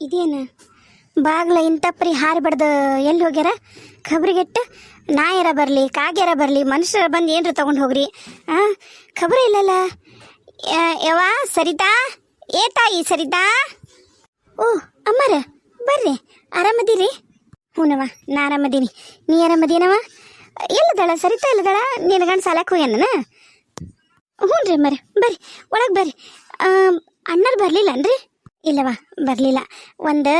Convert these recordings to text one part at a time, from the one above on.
ಇದೇನ? ಬಾಗ್ಲ ಇಂತಪ್ರಿ ಹಾರಿ ಬಡ್ದು ಎಲ್ಲಿ ಹೋಗ್ಯಾರ? ಖಬ್ರಿಗೆಟ್ಟ ನಾಯರ ಬರಲಿ ಕಾಗ್ಯಾರ ಬರಲಿ, ಮನುಷ್ಯರ ಬಂದು ಏನ್ರ ತಗೊಂಡು ಹೋಗ್ರಿ, ಆ? ಖಬ್ರಿ ಇಲ್ಲಲ್ಲ? ಯವಾ ಸರಿತಾ? ಏ ತಾಯಿ, ಸರಿತಾ? ಓ, ಅಮ್ಮಾರ, ಬರ್ರಿ, ಆರಾಮದಿರಿ? ಹ್ಞೂನವ ನಾ ಆರಾಮದೀನಿ. ನೀ ಆರಾಮದೀನವ ಎಲ್ಲದಳ, ಸರಿತಾ ಇಲ್ಲದಳ ನಿನ್ನ ಗಂಡ ಸಾಲಕ್ಕೆ ಹೋಗ್ಯಾನ ಹ್ಞೂ ರೀ ಮರಿ ಬರ್ರಿ, ಒಳಗೆ ಬರ್ರಿ. ಅಣ್ಣರು ಬರಲಿಲ್ಲ ಬರಲಿಲ್ಲನ್ರಿ ಇಲ್ಲವ ಬರಲಿಲ್ಲ. ಒಂದು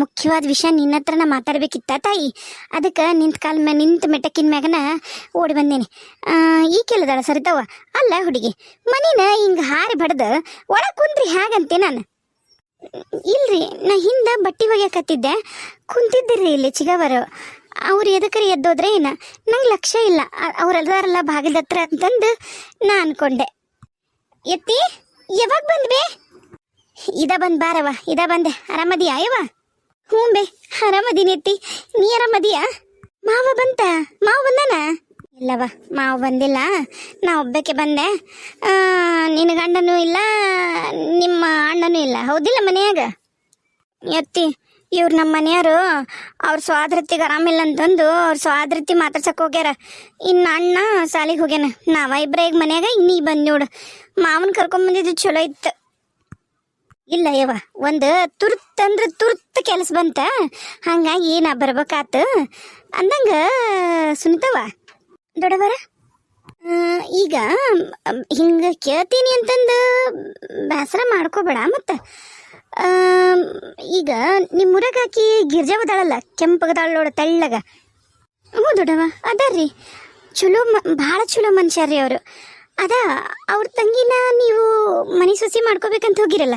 ಮುಖ್ಯವಾದ ವಿಷಯ ನಿನ್ನ ಹತ್ರ ನಾ ಮಾತಾಡ್ಬೇಕಿತ್ತ ತಾಯಿ. ಅದಕ್ಕೆ ನಿಂತ ಕಾಲ ಮ್ಯಾಗ ನಿಂತ ಮೆಟಕಿನ ಮ್ಯಾಗನ ಓಡಿ ಬಂದೇನಿ. ಈ ಕೇಳಿದಾಳ ಸರಿತವ? ಅಲ್ಲ ಹುಡುಗಿ, ಮನೇನ ಹಿಂಗೆ ಹಾರಿ ಬಡ್ದು, ಒಳಗೆ ಕುಂದ್ರಿ ಹೇಗಂತೆ ನಾನು. ಇಲ್ರಿ, ನಾ ಹಿಂದೆ ಬಟ್ಟೆ ಒಗ್ಯಾಕತ್ತಿದ್ದೆ ಕುಂತಿದ್ದಿರಿ ಇಲ್ಲಿ ಚಿಗವರು. ಅವ್ರು ಎದಕರಿ ಎದ್ದೋದ್ರೆ ಏನ? ನಂಗೆ ಲಕ್ಷ್ಯ ಇಲ್ಲ. ಅವ್ರೆಲ್ಲದಾರಲ್ಲ ಬಾಗಿಲ ಹತ್ರ ಅಂತಂದು ನಾ ಅನ್ಕೊಂಡೆ. ಎತ್ತಿ, ಯಾವಾಗ ಬಂದ್ಬೇ ಇದ ಬಂದ್ ಬಾರವ ಇದ ಬಂದೆ ಆರಾಮದಿಯಾ ಯವ್ವ ಹ್ಞೂ ಬೇ ನೀ ಆರಾಮದಿಯಾ ಮಾವ ಬಂತ, ಮಾವ ಬಂದನ? ಇಲ್ಲವ ಮಾವ ಬಂದಿಲ್ಲ, ನಾ ಒಬ್ಬಕ್ಕೆ ಬಂದೆ. ನಿನ್ ನಿನ್ನ ಗಂಡನೂ ಇಲ್ಲ, ನಿಮ್ಮ ಅಣ್ಣನೂ ಇಲ್ಲ, ಹೌದಿಲ್ಲ ಮನೆಯಾಗ? ಎತ್ತಿ, ಇವ್ರು ನಮ್ಮ ಮನೆಯವರು, ಅವ್ರ ಸ್ವಾದ್ರತಿಗೆ ಆರಾಮಿಲ್ಲ ಅಂತಂದು ಅವ್ರ ಸ್ವಾದೃತಿ ಮಾತಾಡ್ಸಕ್ ಹೋಗ್ಯಾರ. ಇನ್ನು ಅಣ್ಣ ಸಾಲಿಗೆ ಹೋಗ್ಯಾನ. ನಾವ ಇಬ್ರ ಈಗ ಮನ್ಯಾಗ ಇನ್ನೀ ಬಂದ್ ನೋಡು. ಮಾವನ್ ಕರ್ಕೊಂಬಂದಿದ್ದು ಚಲೋ ಇತ್ತು. ಇಲ್ಲ ಯವ್ವ, ಒಂದು ತುರ್ತ್ ಅಂದ್ರೆ ತುರ್ತ್ ಕೆಲಸ ಬಂತ, ಹಂಗಾಗಿ ನಾ ಬರ್ಬೇಕಾತು. ಅಂದಂಗ ಸುನಿತವ ದೊಡ್ಡವರ ಈಗ, ಹಿಂಗ ಕೇಳ್ತೀನಿ ಅಂತಂದು ಬೇಸರ ಮಾಡ್ಕೋಬೇಡ ಮತ್ತೆ. ಈಗ ನಿಮ್ಮ ಊರಾಗ ಗಿರ್ಜಾ ಬದಾಳಲ್ಲ ಕೆಂಪಗದಾಳ ನೋಡ ತಳ್ಳಗ. ಹ್ಞೂ ದೊಡ್ಡವ ಅದಾರ್ರಿ ಚಲೋ ಮ, ಭಾಳ ಚಲೋ ಮನುಷ್ಯ ರೀ ಅವರು. ಅದ, ಅವ್ರ ತಂಗಿನ ನೀವು ಮನೆ ಸೊಸಿ ಮಾಡ್ಕೋಬೇಕಂತ ಹೋಗಿರಲ್ಲ.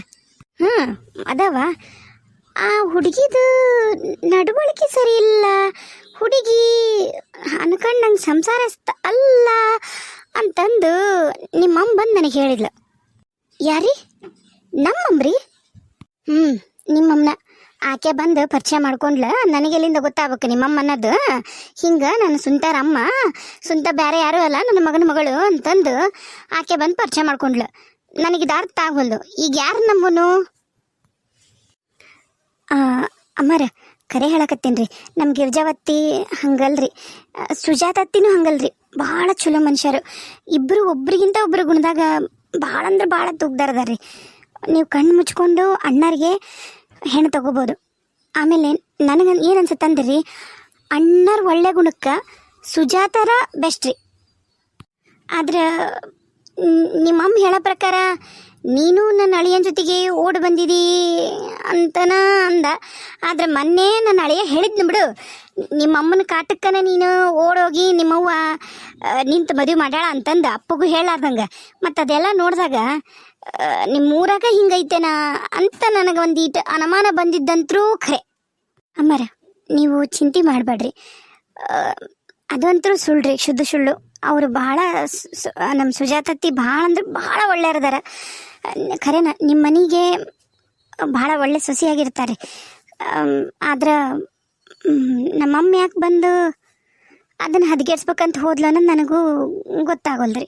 ಹ್ಞೂ ಅದಾವ. ಆ ಹುಡುಗಿದು ನಡವಳಿಕೆ ಸರಿ ಇಲ್ಲ ಹುಡುಗಿ ಅನ್ಕಂಡು ನಂಗೆ ಅಲ್ಲ ಅಂತಂದು ನಿಮ್ಮಮ್ಮ ಬಂದು ನನಗೆ ಹೇಳಿದ್ಲು. ಯಾರಿ? ರೀ ಹ್ಞೂ ನಿಮ್ಮಮ್ಮನ. ಆಕೆ ಬಂದು ಪರಿಚಯ ಮಾಡ್ಕೊಂಡ್ಲ. ನನಗೆ ಎಲ್ಲಿಂದ ಗೊತ್ತಾಗ್ಬೇಕು ನಿಮ್ಮಮ್ಮ ಅನ್ನೋದು? ಹಿಂಗೆ ನನ್ನ ಸುಂತಾರಮ್ಮ ಸುಂತ ಬೇರೆ ಯಾರು ಅಲ್ಲ, ನನ್ನ ಮಗನ ಮಗಳು ಅಂತಂದು ಆಕೆ ಬಂದು ಪರಿಚಯ ಮಾಡ್ಕೊಂಡ್ಲು. ನನಗಿದು ಅರ್ಥ ಆಗೋಲ್ದು ಈಗ ಯಾರು ನಮ್ಮನು? ಅಮ್ಮಾರ, ಕರೆ ಹೇಳಕತ್ತೀನಿ ರೀ ನಮ್ಮ ಗಿರ್ಜಾವತ್ತಿ ಹಂಗಲ್ರಿ. ಸುಜಾತತ್ತಿನೂ ಹಂಗಲ್ರಿ. ಭಾಳ ಚಲೋ ಮನುಷ್ಯರು. ಇಬ್ಬರು ಒಬ್ರಿಗಿಂತ ಒಬ್ರು ಗುಣದಾಗ ಭಾಳ ಅಂದ್ರೆ ಭಾಳ ತುಗ್ದಾರದಾರ್ರಿ ನೀವು ಕಣ್ಣು ಮುಚ್ಕೊಂಡು ಅಣ್ಣರಿಗೆ ಹೆಣ್ಣು ತಗೋಬೋದು. ಆಮೇಲೆ ನನಗೆ ಏನು ಅನ್ಸುತ್ತೆ ರೀ ಅಣ್ಣರ ಒಳ್ಳೆ ಗುಣಕ್ಕೆ ಸುಜಾತರ ಬೆಸ್ಟ್ ರೀ. ಆದ್ರೆ ನಿಮ್ಮಮ್ಮ ಹೇಳೋ ಪ್ರಕಾರ ನೀನು ನನ್ನ ಅಳಿಯನ ಜೊತೆಗೆ ಓಡಿ ಬಂದಿದಿ ಅಂತನ ಅಂದ. ಆದ್ರೆ ಮೊನ್ನೆ ನನ್ನ ಅಳಿಯ ಹೇಳಿದ್ನು ಬಿಡು. ನಿಮ್ಮಮ್ಮನ ಕಾಟಕ್ಕನ ನೀನು ಓಡೋಗಿ ನಿಮ್ಮವ್ವ ನಿಂತು ಮದುವೆ ಮಾಡ್ಯಾಳ ಅಂತಂದ. ಅಪ್ಪಗೂ ಹೇಳಾರ್ದಂಗೆ ಮತ್ತು ಅದೆಲ್ಲ ನೋಡಿದಾಗ ನಿಮ್ಮ ಊರಾಗ ಹಿಂಗೈತೇನ ಅಂತ ನನಗೆ ಒಂದೀಟ ಅನುಮಾನ ಬಂದಿದ್ದಂತ್ರೂ ಖರೆ. ಅಮ್ಮರ, ನೀವು ಚಿಂತೆ ಮಾಡಬೇಡ್ರಿ ಅದಂತರೂ ಸುಳ್ಳ್ರಿ ಶುದ್ಧ ಸುಳ್ಳು. ಅವರು ಬಹಳ ನಮ್ಮ ಸುಜಾತತ್ತಿ ಭಾಳ ಅಂದ್ರೆ ಭಾಳ ಒಳ್ಳೆಯರದಾರ ಖರೇನ ನಿಮ್ಮ ಮನೆಗೆ ಭಾಳ ಒಳ್ಳೆ ಸೊಸಿಯಾಗಿರ್ತಾರೆ. ಆದ್ರೆ ನಮ್ಮಮ್ಮ ಯಾಕೆ ಬಂದು ಅದನ್ನು ಹದಗೆಡ್ಸ್ಬೇಕಂತ ಹೋದ್ಲು ಅನ್ನೋದು ನನಗೂ ಗೊತ್ತಾಗೋಲ್ರಿ.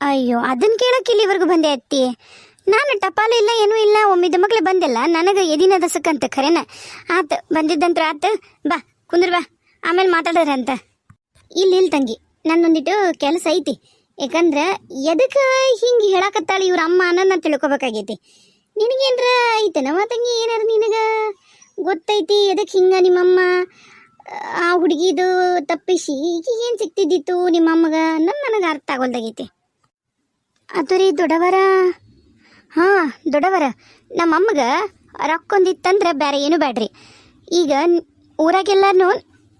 ಅಯ್ಯೋ ಅದನ್ನ ಕೇಳೋಕೆ ಇಲ್ಲಿವರೆಗೂ ಬಂದೆ ಅತ್ತಿ. ನಾನು ಟಪಾಲು ಇಲ್ಲ, ಏನೂ ಇಲ್ಲ ಒಮ್ಮಿದ ಮಕ್ಳು ಬಂದಿಲ್ಲ, ನನಗೆ ಎದಿನ ದಸಕ್ಕಂತ ಖರೇನ. ಆತು, ಬಂದಿದ್ದಂತ್ರ ಆತು, ಬಾ, ಕುಂದ್ರ ಬಾ, ಆಮೇಲೆ ಮಾತಾಡೋರಂತ. ಇಲ್ಲಿ ಇಲ್ಲ ತಂಗಿ. ನನ್ನೊಂದಿಟ್ಟು ಕೆಲಸ ಐತಿ. ಯಾಕಂದ್ರೆ ಎದಕ್ಕೆ ಹಿಂಗೆ ಹೇಳಕತ್ತಾಳೆ ಇವ್ರ ಅಮ್ಮ ಅನ್ನೋದು ನಾನು ತಿಳ್ಕೊಬೇಕಾಗೈತಿ. ನಿನಗೇನ್ರ ನಮ್ಮ ತಂಗಿ, ಏನಾರ ನಿನಗೆ ಗೊತ್ತೈತಿ ಎದಕ್ಕೆ ಹಿಂಗೆ ನಿಮ್ಮಮ್ಮ, ಆ ಹುಡುಗಿದು ತಪ್ಪಿಸಿ ಈಗ ಏನು ಸಿಕ್ತಿದ್ದಿತ್ತು ನಿಮ್ಮಮ್ಮಗ ಅನ್ನೋದು ನನಗೆ ಅರ್ಥ ಆಗೋಲ್ದಾಗೈತಿ. ಅದು ರೀ ದೊಡ್ಡವರ? ಹಾಂ, ದೊಡ್ಡವರ. ನಮ್ಮಮ್ಮಗ ರೊಕ್ಕೊಂದಿತ್ತಂದ್ರೆ ಬೇರೆ ಏನು ಬೇಡ್ರಿ ಈಗ ಊರಾಗೆಲ್ಲನೂ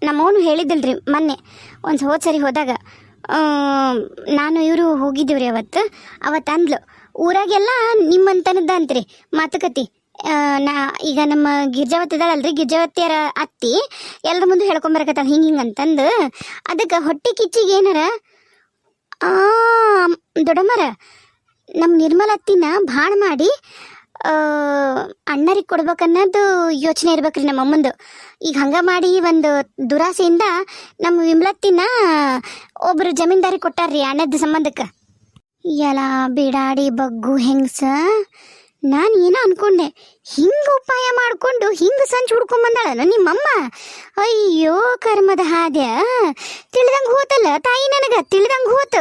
ನಮ್ಮವನು ಹೇಳಿದ್ದಲ್ರಿ ಮೊನ್ನೆ. ಒಂದು ಹೋದ ಸರಿ ಹೋದಾಗ ನಾನು ಇವರು ಹೋಗಿದ್ದೀವ್ರಿ ಅವತ್ತು. ಅವತ್ತು ಅಂದ್ಲು, ಊರಾಗೆಲ್ಲ ನಿಮ್ಮಂತನದ್ದು ಅಂತ್ರಿ. ಮಾತುಕತೆ ನಾ, ಈಗ ನಮ್ಮ ಗಿರ್ಜಾವತಿ ಇದಾಳಲ್ರಿ ಗಿರ್ಜಾವತಿಯರ ಅತ್ತಿ. ಎಲ್ಲರ ಮುಂದೆ ಹೇಳ್ಕೊಂಬರಕತ್ತಾಳ ಹಿಂಗೆ ಹಿಂಗೆ ಅಂತಂದು. ಅದಕ್ಕೆ ಹೊಟ್ಟೆ ಕಿಚ್ಚಿಗೆ ಏನಾರ? ದೊಡ್ಡಮ್ಮರ ನಮ್ಮ ನಿರ್ಮಲತ್ತಿನ ಭಾಳ ಮಾಡಿ ಅಣ್ಣರಿಗೆ ಕೊಡ್ಬೇಕನ್ನೋದು ಯೋಚನೆ ಇರ್ಬೇಕ್ರಿ ನಮ್ಮ ಅಮ್ಮಂದು ಈಗ ಹಂಗ ಮಾಡಿ ಒಂದು ದುರಾಸೆಯಿಂದ ನಮ್ಮ ವಿಮಲತ್ತಿನ ಒಬ್ರು ಜಮೀನ್ದಾರಿ ಕೊಟ್ಟಾರ್ರಿ ಅಣ್ಣದ ಸಂಬಂಧಕ್ಕೆ. ಎಲ್ಲ ಬಿಡಾಡಿ ಬಗ್ಗು ಹೆಂಗಸ? ನಾನು ಏನೋ ಅನ್ಕೊಂಡೆ. ಹಿಂಗೆ ಉಪಾಯ ಮಾಡಿಕೊಂಡು ಹಿಂಗೆ ಸಂಚು ಹುಡ್ಕೊಂಡ್ ಬಂದಾಳ ನಿಮ್ಮಮ್ಮ? ಅಯ್ಯೋ ಕರ್ಮದ ಹಾದ್ಯ. ತಿಳಿದಂಗೆ ಹೋತಲ್ಲ ತಾಯಿ ನನಗೆ, ತಿಳಿದಂಗೆ ಹೋತ.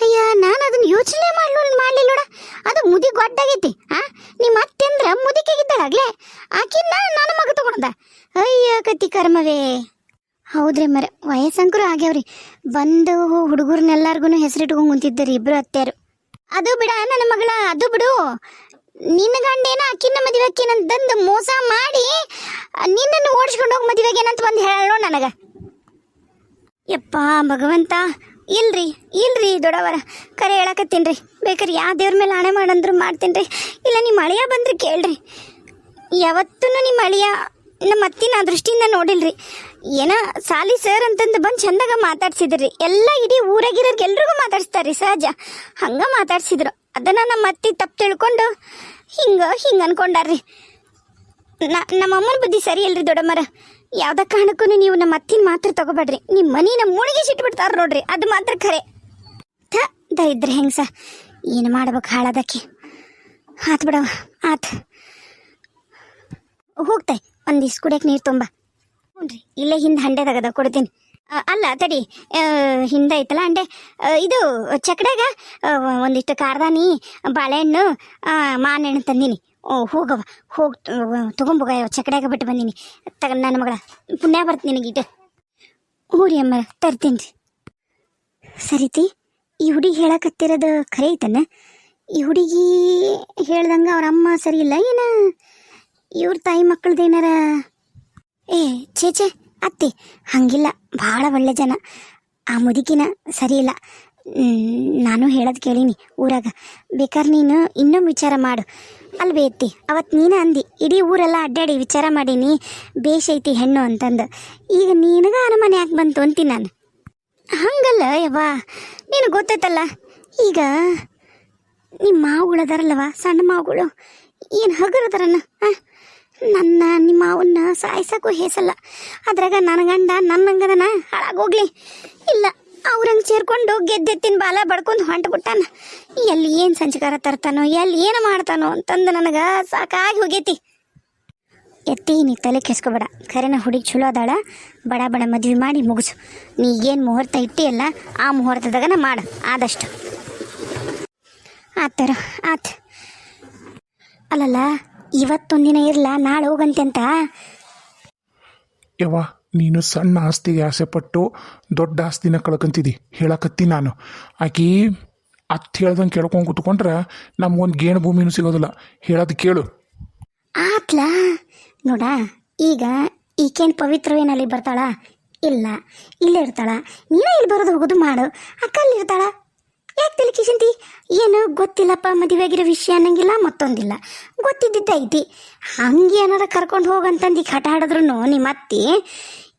ಅಯ್ಯ, ನಾನು ಅದನ್ನ ಯೋಚನೆ ಮಾಡ್ಲೋ ಮಾಡ್ಲಿಲ್ಲ ನೋಡ ಅದು ಮುದಿ ಗೊಡ್ಡಾಗೈತಿ ಆ? ನಿಮ್ಮ ಅತ್ತೆ ಅಂದ್ರ ಮುದಿಕೆಗಿದ್ದಾಳಾಗ್ಲೇ ಆಕಿನ್ನ ನನ್ನ ಮಗ ತಗೊಂಡ ಅಯ್ಯ ಕತಿ ಕರ್ಮವೇ. ಹೌದ್ರಿ ಮರ, ವಯಸ್ಸಂಕರು ಆಗ್ಯಾವ್ರಿ. ಬಂದು ಹುಡುಗರ್ನೆಲ್ಲಾರ್ಗು ಹೆಸರಿಟ್ಕೊಂಡ್ ಕುಂತಿದ್ದರಿ ಇಬ್ರು ಅತ್ತೆಯರು. ಅದು ಬಿಡ, ನನ್ನ ಮಗಳ, ಅದು ಬಿಡು. ನಿನ್ನ ಗಂಡೇನ ಅಕ್ಕಿನ ಮದುವೆಕ್ಕೇನಂತಂದು ಮೋಸ ಮಾಡಿ, ನಿನ್ನನ್ನು ಓಡಿಸ್ಕೊಂಡು ಹೋಗಿ ಮದುವೆಗೇನಂತ ಬಂದು ಹೇಳೋ ನನಗ. ಯಪ್ಪ, ಭಗವಂತ. ಇಲ್ರಿ ಇಲ್ರಿ ದೊಡವರ ಕರೆ ಹೇಳಕತ್ತೀನ್ರಿ ಬೇಕಾದ್ರೆ ಯಾವ ದೇವ್ರ ಮೇಲೆ ಹಣೆ ಮಾಡಂದ್ರು ಮಾಡ್ತೀನಿ ರೀ. ಇಲ್ಲ, ನಿಮ್ಮ ಅಳಿಯ ಬಂದ್ರೆ ಕೇಳ್ರಿ. ಯಾವತ್ತೂ ನಿಮ್ಮ ಅಳಿಯ ನಮ್ಮ ಅತ್ತಿನ ದೃಷ್ಟಿಯಿಂದ ನೋಡಿಲ್ರಿ. ಏನ ಸಾಲಿ ಸರ್ ಅಂತಂದು ಬಂದು ಚಂದಾಗ ಮಾತಾಡ್ಸಿದ್ರಿ. ಎಲ್ಲ ಇಡೀ ಊರಾಗಿರೋರ್ಗೆ ಎಲ್ರಿಗೂ ಮಾತಾಡ್ಸ್ತಾರ್ರಿ ಸಹಜ. ಹಂಗ ಮಾತಾಡ್ಸಿದ್ರು. ಅದನ್ನ ನಮ್ಮ ಅತ್ತಿ ತಪ್ಪು ತಿಳ್ಕೊಂಡು ಹಿಂಗ ಹಿಂಗ ಅನ್ಕೊಂಡಾರ್ರಿ. ನಮ್ಮಮ್ಮನ ಬುದ್ಧಿ ಸರಿ ಇಲ್ರಿ ದೊಡ್ಡಮ್ಮರ. ಯಾವ್ದ ಕಾರಣಕ್ಕೂ ನೀವು ನಮ್ಮ ಅತ್ತಿನ ಮಾತ್ರ ತಗೋಬೇಡ್ರಿ. ನಿಮ್ಮ ಮನಿ ನಮ್ಮ ಮುಳುಗಿ ನೋಡ್ರಿ. ಅದು ಮಾತ್ರ ಖರೆ. ಥ ಇದ್ರೆ ಹೆಂಗ್ಸ ಏನು ಮಾಡ್ಬೇಕು ಹಾಳದಕ್ಕೆ? ಆತ್ ಬಿಡವ ಆತ್. ಹೋಗ್ತೆ ಒಂದಿಷ್ಟು ಕುಡಿಯಕ್ಕೆ ನೀರು ತುಂಬ. ಹ್ಞೂ ಇಲ್ಲೇ ಹಿಂದೆ ಹಂಡೆದಾಗದ ಕೊಡ್ತೀನಿ. ಅಲ್ಲ, ತಡಿ ಹಿಂದೆ ಐತಲ್ಲ ಅಂಡೆ ಇದು ಚಕ್ಡ್ಯಾಗ ಒಂದಿಷ್ಟು ಕಾರ್ದಾನಿ ಬಾಳೆಹಣ್ಣು ಮಾನೆಣ್ಣು ತಂದೀನಿ. ಹೋಗವ ಹೋಗಿ ತೊಗೊಂಬೋಗ ಚಕಡ್ಯಾಗ ಬಿಟ್ಟು ಬಂದೀನಿ. ತಗ, ನನ್ನ ಮಗಳ. ಪುಣ್ಯ ಬರ್ತೀನಿ ನಿನಗಿಟ್ಟು ಹ್ಞೂ ರೀ ಅಮ್ಮ, ತರ್ತೀನಿ. ರೀ ಸರಿತಿ ಈ ಹುಡುಗಿ ಹೇಳಕತ್ತಿರೋದು ಖರೆ ಐತನ? ಈ ಹುಡುಗಿ ಹೇಳ್ದಂಗೆ ಅವ್ರ ಅಮ್ಮ ಸರಿ ಇಲ್ಲ, ಏನ? ಇವ್ರ ತಾಯಿ ಮಕ್ಕಳದೇನಾರ ಏ, ಛೇ ಛೇ, ಅತ್ತೆ, ಹಂಗಿಲ್ಲ. ಭಾಳ ಒಳ್ಳೆ ಜನ. ಆ ಮುದುಕಿನ ಸರಿ ಇಲ್ಲ. ನಾನು ಹೇಳೋದು ಕೇಳೀನಿ. ಊರಾಗ. ಬೇಕಾದ್ರೆ ನೀನು ಇನ್ನೊಮ್ಮೆ ವಿಚಾರ ಮಾಡು. ಅಲ್ವೇ ಎತ್ತಿ ಅವತ್ತು ನೀನು ಅಂದಿ, ಇಡೀ ಊರೆಲ್ಲ ಅಡ್ಡಾಡಿ ವಿಚಾರ ಮಾಡೀನಿ. ಬೇಷ್ ಐತಿ ಹೆಣ್ಣು ಅಂತಂದು. ಈಗ ನಿನಗ ಅನುಮಾನ ಯಾಕೆ ಬಂತು ಅಂತೀನಿ ನಾನು? ಹಂಗಲ್ಲ ಯವ್ವ ನೀನು ಗೊತ್ತೈತಲ್ಲ ಈಗ ನಿಮ್ಮ ಮಾವುಗಳು ಅದಾರಲ್ಲವ ಸಣ್ಣ ಮಾವುಗಳು? ಏನು ಹಗರದಾರನ್ನ ನನ್ನ ನಿಮ್ಮ ಮಾವನ್ನ ಸಾಯಿಸೋಕ್ಕೂ ಹೇಸಲ್ಲ. ಅದ್ರಾಗ ನನ್ನ ಗಂಡ ನನ್ನಂಗದನ ಹಾಳಾಗೋಗ್ಲಿ ಇಲ್ಲ ಅವ್ರಂಗೆ ಸೇರ್ಕೊಂಡು ಗೆದ್ದೆತ್ತಿನ ಬಾಲ ಬಡ್ಕೊಂಡು ಹೊಂಟ್ಬಿಟ್ಟಾನ. ಎಲ್ಲಿ ಏನು ಸಂಚಕಾರ ತರ್ತಾನೋ, ಎಲ್ಲಿ ಏನು ಮಾಡ್ತಾನೋ ಅಂತಂದು ನನಗೆ ಸಾಕಾಗಿ ಹೋಗೈತಿ. ಎತ್ತಿ ನೀ ತಲೆ ಕೆಸ್ಕೊಬೇಡ. ಖರೇನ ಹುಡುಗಿ ಚಲೋ ಅದಾಳ. ಬಡ ಬಡ ಮದ್ವೆ ಮಾಡಿ ಮುಗಿಸು. ನೀ ಏನು ಮುಹೂರ್ತ ಇಟ್ಟಿಯಲ್ಲ, ಆ ಮುಹೂರ್ತದಾಗನ ಮಾಡು. ಆದಷ್ಟು. ಆತರ ಆತ್. ಅಲ್ಲಲ್ಲ, ಇವತ್ತೊಂದಿನ ಇರಲ್ಲ ನಾಳೆ ಹೋಗಂತೆ ಅಂತ ಯವ್ವ ನೀನು ಸಣ್ಣ ಆಸ್ತಿಗೆ ಆಸೆ ಪಟ್ಟು ದೊಡ್ಡ ಆಸ್ತಿನ ಕಳ್ಕೊಂತಿದ್ದಿ ಹೇಳಕತ್ತಿ ನಾನು. ಆಕಿ ಅತ್ ಹೇಳ್ದಂಗೆ ಕೇಳ್ಕೊಂಡು ಕೂತ್ಕೊಂಡ್ರೆ ನಮ್ಗೊಂದು ಗೇಣು ಭೂಮಿನು ಸಿಗೋದಿಲ್ಲ. ಹೇಳೋದು ಕೇಳು. ಆತ್ಲಾ. ನೋಡ, ಈಗ ಈಕೇನು ಪವಿತ್ರವೇನಲ್ಲಿ ಬರ್ತಾಳ? ಇಲ್ಲ. ಇಲ್ಲೇ ಇರ್ತಾಳ. ನೀನೇ ಇಲ್ಲಿ ಬರೋದು ಹೋಗೋದು ಮಾಡು. ಅಕ್ಕಲ್ಲಿ ಇರ್ತಾಳ. ಯಾಕೆ ತಲೆ ಕಿಶಂತಿ ಏನು ಗೊತ್ತಿಲ್ಲಪ್ಪ ಮದುವೆಗಿರೋ ವಿಷಯ ಅನ್ನಂಗಿಲ್ಲ, ಮತ್ತೊಂದಿಲ್ಲ. ಗೊತ್ತಿದ್ದೈತಿ ಹಂಗೆ ಏನಾರ ಕರ್ಕೊಂಡು ಹೋಗಂತಂದು ಹಠ ಆಡಿದ್ರು ನಿಮ್ಮ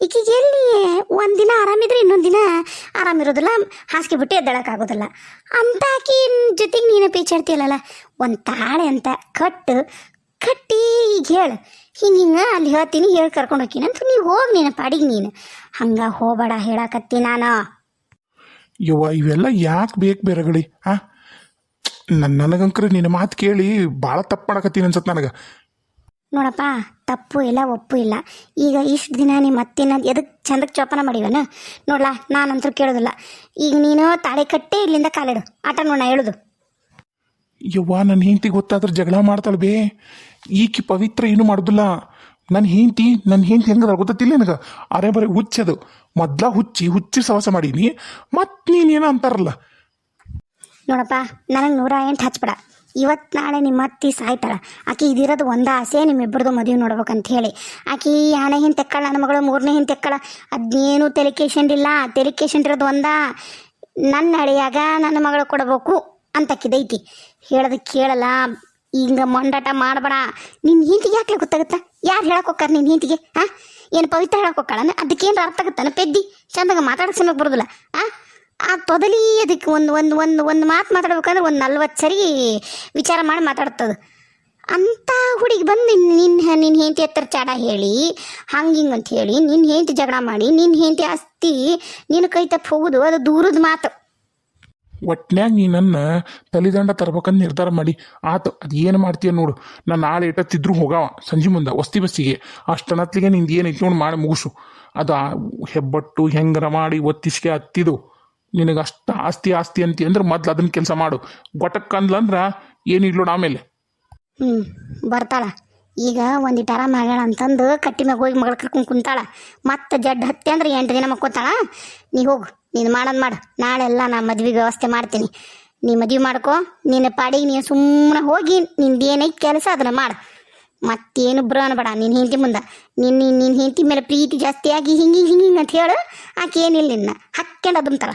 ಈಕಿಗೆ ಎಲ್ಲಿ ಒಂದಿನ ಆರಾಮಿದ್ರೆ ಇನ್ನೊಂದಿನ ದಿನ ಆರಾಮಿರೋದಿಲ್ಲ ಹಾಸಿಗೆ ಬಿಟ್ಟು ಎದ್ದಳಕ್ಕಾಗೋದಿಲ್ಲ ಅಂತ ಆಕಿ ಜೊತೆಗೆ ನೀನು ಪೇಚಾಡ್ತೀಯಲ್ಲ ಒಂದು ತಾಳೆ ಅಂತ ಕಟ್ಟು, ಕಟ್ಟಿ ಈಗ ಹೇಳು. ಹಿಂಗೆ ಹಿಂಗೆ ಅಲ್ಲಿ ಹೇಳ್ತೀನಿ, ಹೇಳಿ ಕರ್ಕೊಂಡು ಹೋಗ್ತೀನಿ ಅಂತ ನೀವು ಹೋಗಿ ನೀನು, ಪಾಡಿಗೆ ನೀನು. ಹಂಗೆ ಹೋಗಬೇಡ ಹೇಳಕತ್ತಿ ನಾನು. ಯುವ ಇವೆಲ್ಲ ಯಾಕೆ ಬೇಕು ಬೇರೆಗಳಿ ಹಾಂ ನನ್ನ ನನಗಂಕ್ರೆ ನಿನ್ನ ಮಾತು ಕೇಳಿ ಭಾಳ ತಪ್ಪು ಮಾಡಕತ್ತೀನಿ ಅನ್ಸತ್ತೆ ನನಗೆ. ನೋಡಪ್ಪ ತಪ್ಪು ಇಲ್ಲ ಒಪ್ಪು ಇಲ್ಲ. ಈಗ ಇಷ್ಟು ದಿನ ನಿಮ್ಮ ಅತ್ತಿನ ಎದಕ್ಕೆ ಚಂದಕ್ಕೆ ಚೋಪನ ಮಾಡಿವನ? ನೋಡ್ಲಾ ನಾನಂತೂ ಕೇಳೋದಿಲ್ಲ. ಈಗ ನೀನು ತಾಳೆ ಕಟ್ಟೆ ಇಲ್ಲಿಂದ ಕಾಲಿಡು. ಆಟ ನೋಡ ಹೇಳುದು. ಯವ್ವ ನನ್ನ ಹೆಂಡತಿ ಗೊತ್ತಾದ್ರೆ ಜಗಳ ಮಾಡ್ತಾಳೆ ಬೇ. ಈಕಿ ಪವಿತ್ರ ಏನು ಮಾಡೋದಿಲ್ಲ. ನನ್ನ ಹೆಂಡತಿ ನನ್ನ ಹೆಂಡತಿ ಹೆಂಗದ ಗೊತ್ತಿಲ್ಲ ನನಗೆ? ಅರೆ ಬರೀ ಹುಚ್ಚದು. ಮೊದ್ಲ ಹುಚ್ಚಿ ಹುಚ್ಚಿ ಸವಾಸ ಮಾಡೀನಿ. ಮತ್ತು ನೀನೇನೋ ಅಂತಾರಲ್ಲ? ನೋಡಪ್ಪ ನನಗೆ ನೂರ ಎಂಟು ಹಚ್ಬೇಡ. ಇವತ್ತು ನಾಳೆ ನಿಮ್ಮ ಅತ್ತಿ ಸಾಯ್ತಾಳ. ಆಕೆ ಇದಿರೋದು ಒಂದ ಆಸೆ ನಿಮ್ಮಿಬ್ಬರದು ಮದುವೆ ನೋಡ್ಬೇಕಂತ ಹೇಳಿ ಆಕಿ ಎರಡನೇ ಹಿಂದೆ ತೆಕ್ಕಳ ನನ್ನ ಮಗಳು ಮೂರನೇ ಹಿಂದೆ ತೆಕ್ಕಳ ಅದೇನು ತಲೆ ಇಲ್ಲ. ತಲೆ ಇರೋದು ಒಂದ. ನನ್ನ ಅಳಿಯಾಗ ನನ್ನ ಮಗಳು ಕೊಡಬೇಕು ಅಂತ ಕಿದೈತಿ ಹೇಳೋದು ಕೇಳಲ್ಲ. ಹಿಂಗ ಮೊಂಡಾಟ ಮಾಡಬೇಡ. ನಿನ್ನ ಹಿಂತಿಗೆ ಯಾಕೆ ಗೊತ್ತಾಗುತ್ತಾ? ಯಾರು ಹೇಳಕ್ ಹೋಗ್ತಾರ ನಿನ್ನ ಹಿಂತಿಗೆ ಹಾಂ ಏನು ಪವಿತ್ರ ಹೋಗ್ತಾಳ ಅದಕ್ಕೇನು ಅರ್ಥ ಆಗುತ್ತಾನ ಪೆದ್ದಿ? ಚಂದಾಗ ಮಾತಾಡಕ್ ಸಮಯಕ್ಕೆ ಬರೋದಿಲ್ಲ, ಆ? ಆ ತೊದಲಿ ಅದಕ್ಕೆ ಒಂದು ಒಂದು ಒಂದು ಒಂದು ಮಾತು ಮಾತಾಡ್ಬೇಕಂದ್ರೆ ಒಂದು ನಲ್ವತ್ತು ಸರಿ ವಿಚಾರ ಮಾಡಿ ಮಾತಾಡ್ತದ. ಅಂತ ಹುಡುಗಿ ಬಂದು ನಿನ್ನ ನಿನ್ನ ಹೆಂಡತಿ ಹತ್ರ ಚಾಡ ಹೇಳಿ ಹಂಗೆ ಹಿಂಗೆ ಅಂತ ಹೇಳಿ ನಿನ್ನ ಹೆಂಡತಿ ಜಗಳ ಮಾಡಿ ನಿನ್ನ ಹೆಂಡತಿ ಆಸ್ತಿ ನಿನ್ನ ಕೈ ತಪ್ಪಿ ಹೋಗುದು, ಅದು ದೂರದ ಮಾತು. ಒಟ್ನ್ಯಾಗ ನೀ ನನ್ನ ತಲಿದಂಡ ತರ್ಬೇಕಂತ ನಿರ್ಧಾರ ಮಾಡಿ. ಆತು, ಅದು ಏನು ಮಾಡ್ತೀಯ ನೋಡು. ನಾನು ನಾಳೆ ಇಟ್ಟತ್ತಿದ್ರು ಹೋಗಾವ, ಸಂಜೆ ಮುಂದೆ, ವಸ್ತಿ ಬಸ್ಸಿಗೆ. ಅಷ್ಟನತ್ಲಿಗೆ ನಿಂದು ಏನೈತಿ ನೋಡಿ ಮಾಡಿ ಮುಗಿಸು. ಅದು ಹೆಬ್ಬಟ್ಟು ಹೆಂಗರ ಮಾಡಿ ಒತ್ತಿಸ್ಕೆ ಹತ್ತಿದು. ನಿನಗೆ ಅಷ್ಟು ಆಸ್ತಿ ಆಸ್ತಿ ಅಂತಿ ಅಂದ್ರೆ ಮೊದ್ಲು ಅದನ್ನ ಕೆಲಸ ಮಾಡು. ಗೊಟಕ್ಕಂದ್ಲಂದ್ರ ಏನು ಇಲ್ಲೋಣ ಆಮೇಲೆ. ಹ್ಞೂ ಬರ್ತಾಳ. ಈಗ ಒಂದಿಟ್ಟು ಆರಾಮ ಆಗ್ಯಾಳ ಅಂತಂದು ಕಟ್ಟಿ ಮ್ಯಾಗ ಹೋಗಿ ಮಗಳ ಕರ್ಕೊಂಡು ಕುಂತಾಳ. ಮತ್ತೆ ಜಡ್ ಹತ್ತಿ ಅಂದ್ರೆ ಎಂಟು ದಿನ ಮಕ್ಕೋತಾಳ ನೀ ಹೋಗು, ನೀನು ಮಾಡೋದು ಮಾಡು. ನಾಳೆ ಎಲ್ಲ ನಾ ಮದ್ವೆ ವ್ಯವಸ್ಥೆ ಮಾಡ್ತೀನಿ. ನೀ ಮದುವೆ ಮಾಡ್ಕೊ, ನಿನ್ನ ಪಾಡಿಗೆ ನೀನು ಸುಮ್ಮನೆ ಹೋಗಿ ನಿಂದು ಏನೈತೆ ಕೆಲಸ ಅದನ್ನ ಮಾಡು. ಮತ್ತೇನು ಬ್ರ ಅನ್ಬೇಡ ನಿನ್ನ ಹೆಂಡತಿ ಮುಂದೆ. ನಿನ್ನ ನಿನ್ನ ಹೆಂಡತಿ ಮೇಲೆ ಪ್ರೀತಿ ಜಾಸ್ತಿ ಆಗಿ ಹಿಂಗೆ ಹಿಂಗೆ ಅಂತ ಹೇಳು. ಆಕೆ ಏನಿಲ್ಲ ನಿನ್ನ. ಹಕ್ಕೊಂಡು ಅದಂತಾಳ